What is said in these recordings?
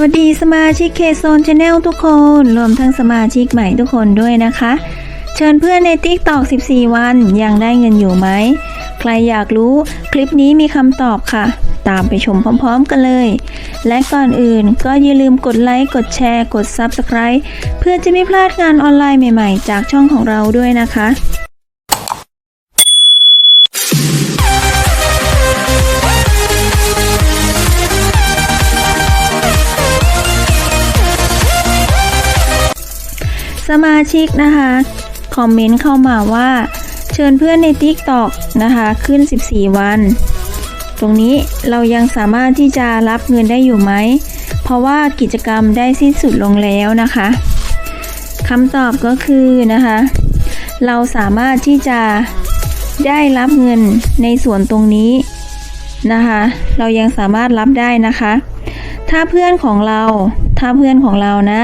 วัสดีสมาชิกเคโซนชาแนลทุกคน รวมทั้งสมาชิกใหม่ทุกคนด้วยนะคะ เชิญเพื่อนใน t ิ k t o k 14 วัน ยังได้เงินอยู่ไหม ใครอยากรู้คลิปนี้มีคำตอบค่ะ ตามไปชมพร้อมๆกันเลย และก่อนอื่นก็อย่าลืมกดไลค์ กดแชร์ กด Subscribe เพื่อจะไม่พลาดงานออนไลน์ใหม่ๆ จากช่องของเราด้วยนะคะ มาชิกนะคะคอมเมนต์เข้ามาว่า เชิญเพื่อนใน TikTok นะคะขึ้น 14 วัน ตรงนี้เรายังสามารถที่จะรับเงินได้อยู่ไหม เพราะว่ากิจกรรมได้สิ้นสุดลงแล้วนะคะคำตอบก็คือนะคะ เราสามารถที่จะได้รับเงินในส่วนตรงนี้นะคะ เรายังสามารถรับได้นะคะ ถ้าเพื่อนของเรา ถ้าเพื่อนของเรานะ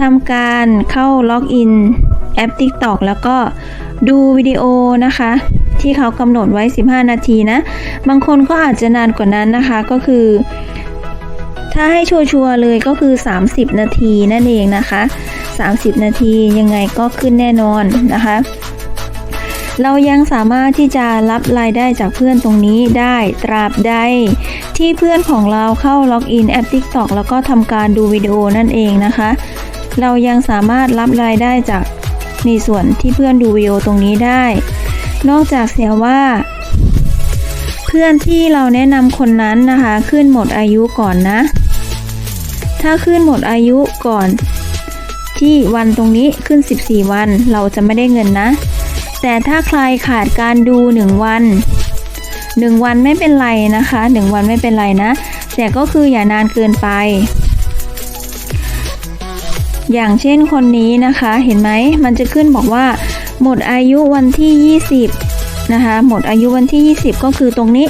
ทำการเข้าล็อกอินแอป TikTok แล้วก็ดูวิดีโอนะคะ ที่เขากำหนดไว้ 15 นาทีนะ บางคนก็อาจจะนานกว่านั้นนะคะก็คือ ถ้าให้ชัวร์ๆเลยก็คือ 30 นาทีนั่นเองนะคะ 30 นาทียังไงก็ขึ้นแน่นอนนะคะ เรายังสามารถที่จะรับรายได้จากเพื่อนตรงนี้ได้ตราบใด ที่เพื่อนของเราเข้าล็อกอินแอป TikTok แล้วก็ทำการดูวิดีโอนั่นเองนะคะ เรายังสามารถรับรายได้จากในส่วนที่เพื่อนดูวิดีโอตรงนี้ได้ นอกจากเสียว่า เพื่อนที่เราแนะนำคนนั้นนะคะ ขึ้นหมดอายุก่อนนะ ถ้าขึ้นหมดอายุก่อนที่วันตรงนี้ขึ้น 14 วันเราจะไม่ได้เงินนะ แต่ถ้าใครขาดการดู 1 วัน 1 วันไม่เป็นไรนะคะ 1 วันไม่เป็นไรนะ แต่ก็คืออย่านานเกินไป อย่างเช่นคนนี้นะคะเห็นไหมมันจะขึ้นบอกว่า หมดอายุวันที่ 20 นะคะ หมดอายุวันที่ 20 ก็คือตรงนี้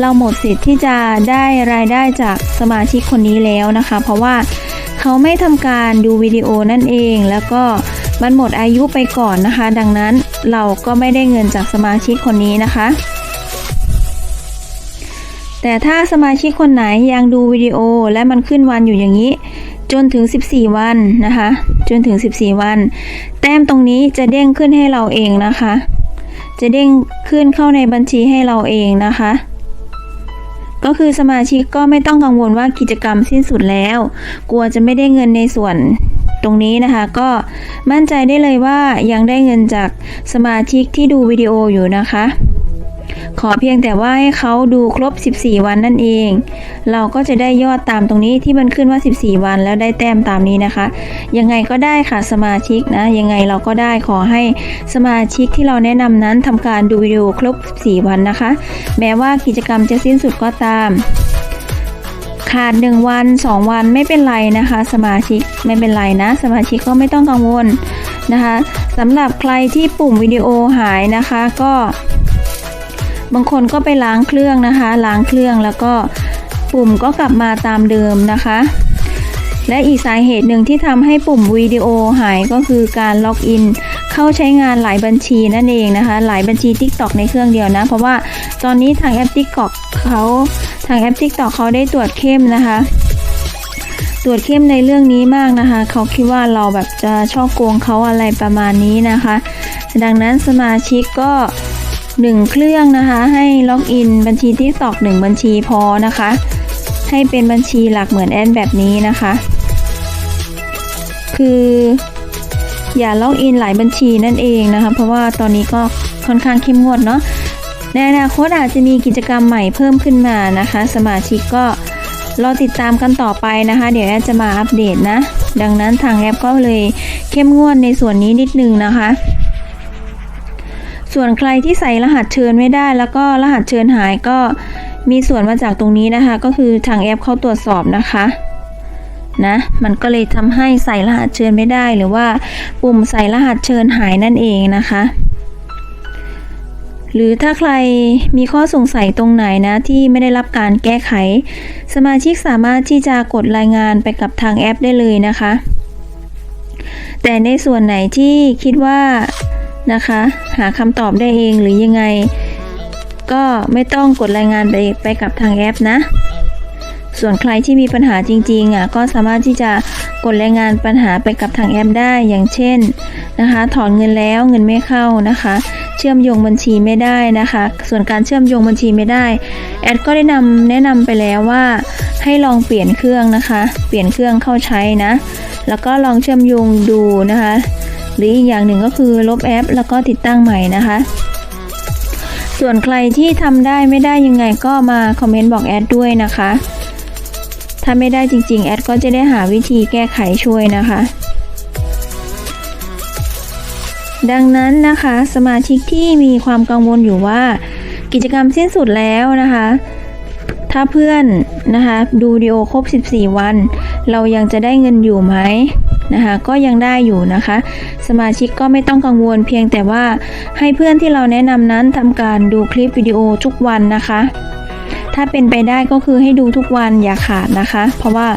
เราหมดสิทธิ์ที่จะได้รายได้จากสมาชิกคนนี้แล้วนะคะ เพราะว่าเขาไม่ทำการดูวิดีโอนั่นเองแล้วก็ มันหมดอายุไปก่อนนะคะ ดังนั้นเราก็ไม่ได้เงินจากสมาชิกคนนี้นะคะ แต่ถ้าสมาชิกคนไหนยังดูวิดีโอและมันขึ้นวันอยู่อย่างนี้ จนถึง 14 วันนะคะ จนถึง 14 วัน แต้มตรงนี้จะเด้งขึ้นให้เราเองนะคะ จะเด้งขึ้นเข้าในบัญชีให้เราเองนะคะ ก็คือสมาชิกก็ไม่ต้องกังวลว่ากิจกรรมสิ้นสุดแล้ว กลัวจะไม่ได้เงินในส่วนตรงนี้นะคะ ก็มั่นใจได้เลยว่ายังได้เงินจากสมาชิกที่ดูวิดีโออยู่นะคะ ขอเพียงแต่ว่าให้เขาดูครบ 14 วันนั่นเอง เราก็จะได้ยอดตามตรงนี้ที่มันขึ้นว่า 14 วันแล้วได้แต้มตามนี้นะคะ ยังไงก็ได้ค่ะสมาชิกนะ ยังไงเราก็ได้ขอให้สมาชิกที่เราแนะนำนั้นทำการดูวิดีโอครบ 14 วันนะคะ แม้ว่ากิจกรรมจะสิ้นสุดก็ตามขาด1วัน 2 วันไม่เป็นไรนะคะ สมาชิกไม่เป็นไรนะ สมาชิกก็ไม่ต้องกังวลนะคะสำหรับใครที่ปุ่มวิดีโอหายนะคะ ก็ บางคนก็ไปล้างเครื่องนะคะ ล้างเครื่องแล้วก็ปุ่มก็กลับมาตามเดิมนะคะ และอีกสาเหตุหนึ่งที่ทำให้ปุ่มวิดีโอหายก็คือการล็อกอินเข้าใช้งานหลายบัญชีนั่นเองนะคะ หลายบัญชี TikTok ในเครื่องเดียวนะ เพราะว่าตอนนี้ทางแอป TikTok เขาทางแอป TikTok เขาได้ตรวจเข้มนะคะตรวจเข้มในเรื่องนี้มากนะคะ เขาคิดว่าเราแบบจะช่อโกงเขาอะไรประมาณนี้นะคะ ดังนั้นสมาชิกก็ หนึ่งเครื่องนะคะ ให้ล็อกอินบัญชีที่ตอกหนึ่งบัญชีพอนะคะ ให้เป็นบัญชีหลักเหมือนแอนแบบนี้นะคะ คือ อย่าล็อกอินหลายบัญชีนั่นเองนะคะ เพราะว่าตอนนี้ก็ค่อนข้างเข้มงวดเนาะในอนาคตอาจจะมีกิจกรรมใหม่เพิ่มขึ้นมานะคะ สมาชิกก็รอติดตามกันต่อไปนะคะ เดี๋ยวแอดจะมาอัปเดตนะ ดังนั้นทางแอปก็เลยเข้มงวดในส่วนนี้นิดนึงนะคะ ส่วนใครที่ใส่รหัสเชิญไม่ได้ แล้วก็รหัสเชิญหายก็มีส่วนมาจากตรงนี้นะคะ ก็คือทางแอปเขาตรวจสอบนะคะนะมันก็เลยทำให้ใส่รหัสเชิญไม่ได้ หรือว่าปุ่มใส่รหัสเชิญหายนั่นเองนะคะ หรือถ้าใครมีข้อสงสัยตรงไหนนะที่ไม่ได้รับการแก้ไข สมาชิกสามารถที่จะกดรายงานไปกับทางแอปได้เลยนะคะ แต่ในส่วนไหนที่คิดว่า นะคะ หาคำตอบได้เองหรือยังไง ก็ไม่ต้องกดรายงานไปไปกับทางแอปนะ ส่วนใครที่มีปัญหาจริงๆอะก็สามารถที่จะกดรายงานปัญหาไปกับทางแอปได้อย่างเช่นนะคะ ถอนเงินแล้วเงินไม่เข้านะคะ เชื่อมโยงบัญชีไม่ได้นะคะ ส่วนการเชื่อมโยงบัญชีไม่ได้ แอดก็ได้นำแนะนำไปแล้วว่าให้ลองเปลี่ยนเครื่องนะคะ เปลี่ยนเครื่องเข้าใช้นะ แล้วก็ลองเชื่อมโยงดูนะคะ หรืออีกอย่างหนึ่งก็คือลบแอป แล้วก็ติดตั้งใหม่นะคะ ส่วนใครที่ทำได้ไม่ได้ยังไงก็มาคอมเมนต์บอกแอดด้วยนะคะ ถ้าไม่ได้จริง ๆ แอดก็จะได้หาวิธีแก้ไขช่วยนะคะดังนั้นนะคะสมาชิกที่มีความกังวลอยู่ว่า กิจกรรมสิ้นสุดแล้วนะคะ ถ้าเพื่อนนะคะ ดูดีโอครบ 14 วัน เรายังจะได้เงินอยู่ไหม นะคะก็ยังได้อยู่นะคะ สมาชิกก็ไม่ต้องกังวลเพียงแต่ว่าให้เพื่อนที่เราแนะนำนั้นทำการดูคลิปวิดีโอทุกวันนะคะ ถ้าเป็นไปได้ก็คือให้ดูทุกวันอย่าขาดนะคะ เพราะว่า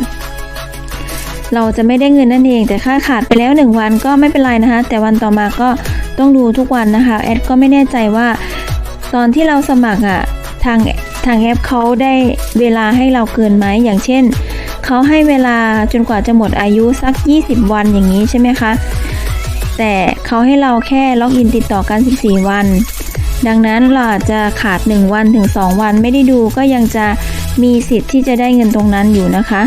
เราจะไม่ได้เงินนั่นเอง แต่ค่าขาดไปแล้ว 1 วันก็ไม่เป็นไรนะคะ แต่วันต่อมาก็ต้องดูทุกวันนะคะแอดก็ไม่แน่ใจว่า ตอนที่เราสมัครอะทางทางแอปเขาได้เวลาให้เราเกินไหมอย่างเช่น เขาให้เวลาจนกว่าจะหมดอายุสัก 20 วันอย่างนี้ใช่ไหมคะ แต่เขาให้เราแค่ล็อกอินติดต่อกัน 14 วัน ดังนั้นเราอาจจะขาด 1 วันถึง 2 วันไม่ได้ดูก็ยังจะมีสิทธิ์ที่จะได้เงินตรงนั้นอยู่นะคะ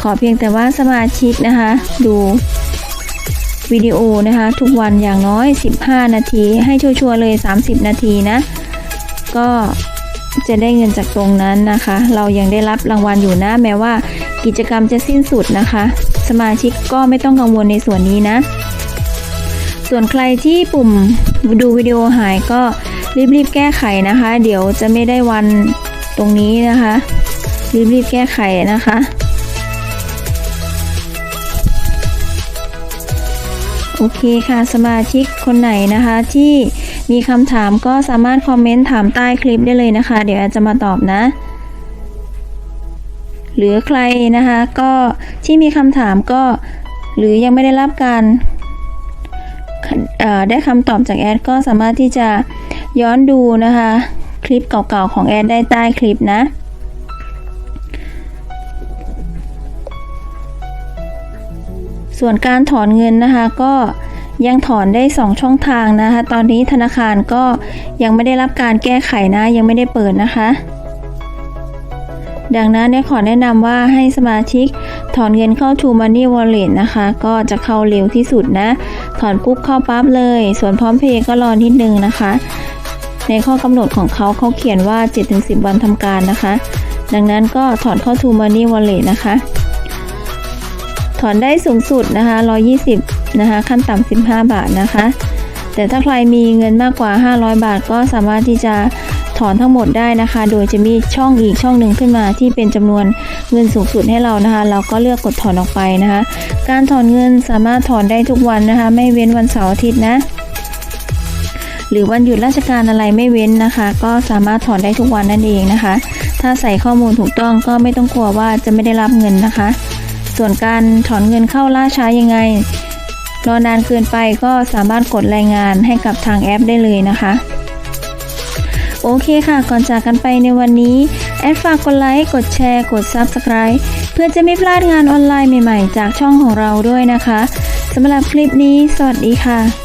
ขอเพียงแต่ว่าสมาชิกนะคะ ดูวิดีโอนะคะ ทุกวันอย่างน้อย 15 นาที ให้ชัวร์ๆเลย 30 นาทีนะ ก็ จะได้เงินจากตรงนั้นนะคะ เรายังได้รับรางวัลอยู่นะแม้ว่า กิจกรรมจะสิ้นสุดนะคะ สมาชิกก็ไม่ต้องกังวลในส่วนนี้นะ ส่วนใครที่ปุ่มดูวิดีโอหายก็รีบๆแก้ไขนะคะ เดี๋ยวจะไม่ได้วันตรงนี้นะคะ รีบๆแก้ไขนะคะโอเคค่ะสมาชิกคนไหนนะคะที่ มีคำถามก็สามารถคอมเมนต์ถามใต้คลิปได้เลยนะคะ เดี๋ยวอาจจะมาตอบนะ หรือใครนะคะก็ที่มีคำถามก็หรือยังไม่ได้รับการได้คำตอบจากแอดก็สามารถที่จะย้อนดูนะคะ คลิปเก่าๆของแอดได้ใต้คลิปนะส่วนการถอนเงินนะคะก็ ยังถอนได้ 2 ช่องทางนะคะ ตอนนี้ธนาคารก็ยังไม่ได้รับการแก้ไขนะ ยังไม่ได้เปิดนะคะ ดังนั้นเนี่ยขอแนะนำว่าให้สมาชิกถอนเงินเข้า True Money Wallet นะคะ ก็จะเข้าเร็วที่สุดนะ ถอนปุ๊บเข้าปั๊บเลย ส่วนพร้อมเพย์ก็รอนิดนึงนะคะ ในข้อกำหนดของเขาเขาเขียนว่า 7-10 วันทำการนะคะ ดังนั้นก็ถอนเข้า True Money Wallet นะคะ อนได้สูงสุดนะคะ 120 นะคะ ขั้นต่ำ15 บาทนะคะ แต่ถ้าใครมีเงินมากกว่า 500 บาท ก็สามารถที่จะถอนทั้งหมดได้นะคะ โดยจะมีช่องอีกช่องหนึ่งขึ้นมาที่เป็นจำนวนเงินสูงสุดให้เรานะคะ เราก็เลือกกดถอนออกไปนะคะ การถอนเงินสามารถถอนได้ทุกวันนะคะ ไม่เว้นวันเสาร์อาทิตย์นะ หรือวันหยุดราชการอะไรไม่เว้นนะคะ ก็สามารถถอนได้ทุกวันนั่นเองนะคะ ถ้าใส่ข้อมูลถูกต้องก็ไม่ต้องกลัวว่าจะไม่ได้รับเงินนะคะ ส่วนการถอนเงินเข้าล่าช้ายังไง รอนานเกินไปก็สามารถกดรายงานให้กับทางแอปได้เลยนะคะ โอเคค่ะ ก่อนจากกันไปในวันนี้ แอดฝากกดไลค์ กดแชร์ กด Subscribe เพื่อจะไม่พลาดงานออนไลน์ใหม่ๆ จากช่องของเราด้วยนะคะสำหรับคลิปนี้ สวัสดีค่ะ